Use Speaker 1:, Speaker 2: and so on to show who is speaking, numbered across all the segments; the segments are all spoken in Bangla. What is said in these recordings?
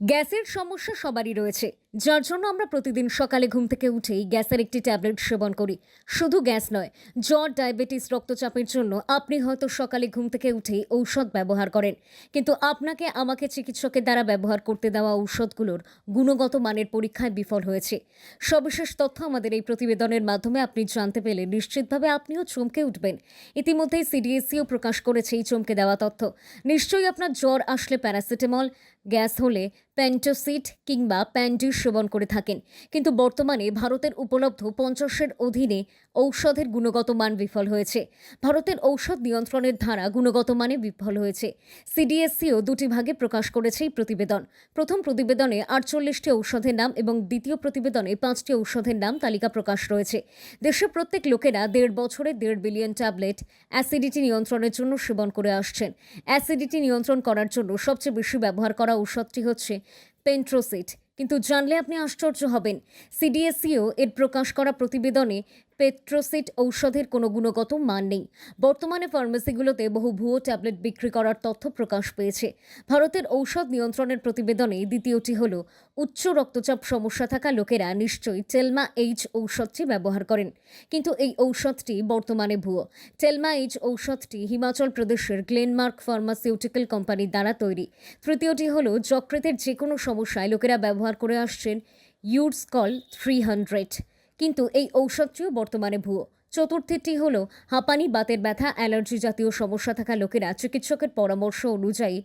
Speaker 1: গ্যাসের সমস্যা সবারই রয়েছে। যার জন্য আমরা প্রতিদিন সকালে ঘুম থেকে উঠেই গ্যাসের একটি ট্যাবলেট সেবন করি। শুধু গ্যাস নয়, জ্বর, ডায়াবেটিস, রক্তচাপের জন্য আপনি হয়তো সকালে ঘুম থেকে উঠেই ঔষধ ব্যবহার করেন। কিন্তু আপনাকে আমাকে চিকিৎসকের দ্বারা ব্যবহার করতে দেওয়া ঔষধগুলোর গুণগত মানের পরীক্ষায় বিফল হয়েছে। সবিশেষ তথ্য আমাদের এই প্রতিবেদনের মাধ্যমে আপনি জানতে পেলে নিশ্চিতভাবে আপনিও চমকে উঠবেন। ইতিমধ্যেই সিডিএসসিও প্রকাশ করেছে এই চমকে দেওয়া তথ্য। নিশ্চয়ই আপনার জ্বর আসলে প্যারাসিটামল, গ্যাস হলে প্যান্টোসিড কিংবা প্যান্ডিস সেবন করে থাকেন। কিন্তু বর্তমানে ভারতের উপলব্ধ পঞ্চাশের অধীনে ঔষধের গুণগত মান বিফল হয়েছে। ভারতের ঔষধ নিয়ন্ত্রণের ধারা গুণগত মানে বিফল হয়েছে। সিডিএসসিও দুটি ভাগে প্রকাশ করেছে এই প্রতিবেদন। প্রথম প্রতিবেদনে আটচল্লিশটি ঔষধের নাম এবং দ্বিতীয় প্রতিবেদনে পাঁচটি ঔষধের নাম তালিকা প্রকাশ রয়েছে। দেশের প্রত্যেক লোকেরা দেড় বছরে দেড় বিলিয়ন ট্যাবলেট অ্যাসিডিটি নিয়ন্ত্রণের জন্য সেবন করে আসছেন। অ্যাসিডিটি নিয়ন্ত্রণ করার জন্য সবচেয়ে বেশি ব্যবহার করা ঔষধটি হচ্ছে পেন্ট্রোসিট। কিন্তু জানলে আপনি আশ্চর্য হবেন। সিডিএসসিও এর প্রকাশ করা প্রতিবেদনে পেট্রোসিট ঔষধের কোনো গুণগত মান নেই। বর্তমানে ফার্মেসিগুলোতে বহু ভুয়ো ট্যাবলেট বিক্রি করার তথ্য প্রকাশ পেয়েছে। ভারতের ঔষধ নিয়ন্ত্রণের প্রতিবেদনে দ্বিতীয়টি হল, উচ্চ রক্তচাপ সমস্যা থাকা লোকেরা নিশ্চয়ই টেলমা এইচ ঔষধটি ব্যবহার করেন। কিন্তু এই ঔষধটি বর্তমানে ভুয়ো। টেলমা এইচ ঔষধটি হিমাচল প্রদেশের গ্লেনমার্ক ফার্মাসিউটিক্যাল কোম্পানির দ্বারা তৈরি। তৃতীয়টি হল, যকৃতের যে কোনো সমস্যায় লোকেরা ব্যবহার করে আসছেন ইউডসকল থ্রি হান্ড্রেড। কিন্তু এই ঔষধটিও বর্তমানে ভুয়ো। চতুর্থটি হল হাঁপানি, বাতের ব্যথা, অ্যালার্জি জাতীয় সমস্যা থাকা লোকেরা চিকিৎসকের পরামর্শ অনুযায়ী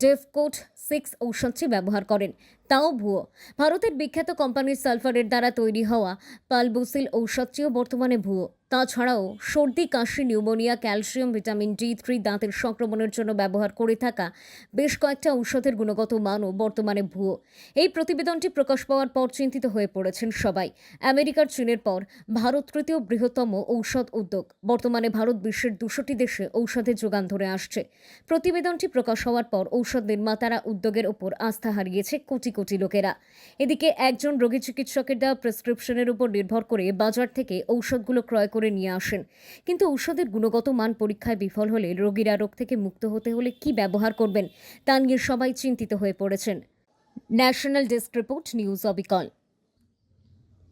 Speaker 1: ডেফকোট সিক্স ঔষধটি ব্যবহার করেন। তাও ভুয়ো। ভারতের বিখ্যাত কোম্পানির সালফারের দ্বারা তৈরি হওয়া পালবুসিল ঔষধটিও বর্তমানে ভুয়ো। তাছাড়াও সর্দি, কাশি, pneumonia, calcium, vitamin D three, দাঁতের সংক্রমণের জন্য ব্যবহার করে থাকা বেশ কয়েকটা ঔষধের গুণগত মানও বর্তমানে ভুয়ো। এই প্রতিবেদনটি প্রকাশ পাওয়ার পর চিন্তিত হয়ে পড়েছেন সবাই। আমেরিকার চীনের পর ভারত তৃতীয় বৃহত্তম ঔষধ উদ্যোগ। বর্তমানে ভারত বিশ্বের দুশোটি দেশে ঔষধের যোগান ধরে আসছে। প্রতিবেদনটি প্রকাশ হওয়ার পর ঔষধ নির্মাতারা উদ্যোগের ওপর আস্থা হারিয়েছে কোটি কোটি লোকেরা। এদিকে একজন রোগী চিকিৎসকের দেওয়া প্রেসক্রিপশনের উপর নির্ভর করে বাজার থেকে ঔষধগুলো ক্রয় করে নিয়ে আসেন। কিন্তু ঔষধের গুণগত মান পরীক্ষায় বিফল হলে রোগীরা রোগ থেকে মুক্ত হতে হলে কি ব্যবহার করবেন তা নিয়ে সবাই চিন্তিত হয়ে পড়েছেন। ন্যাশনাল ডেস্ক রিপোর্ট, নিউজ অবিকল।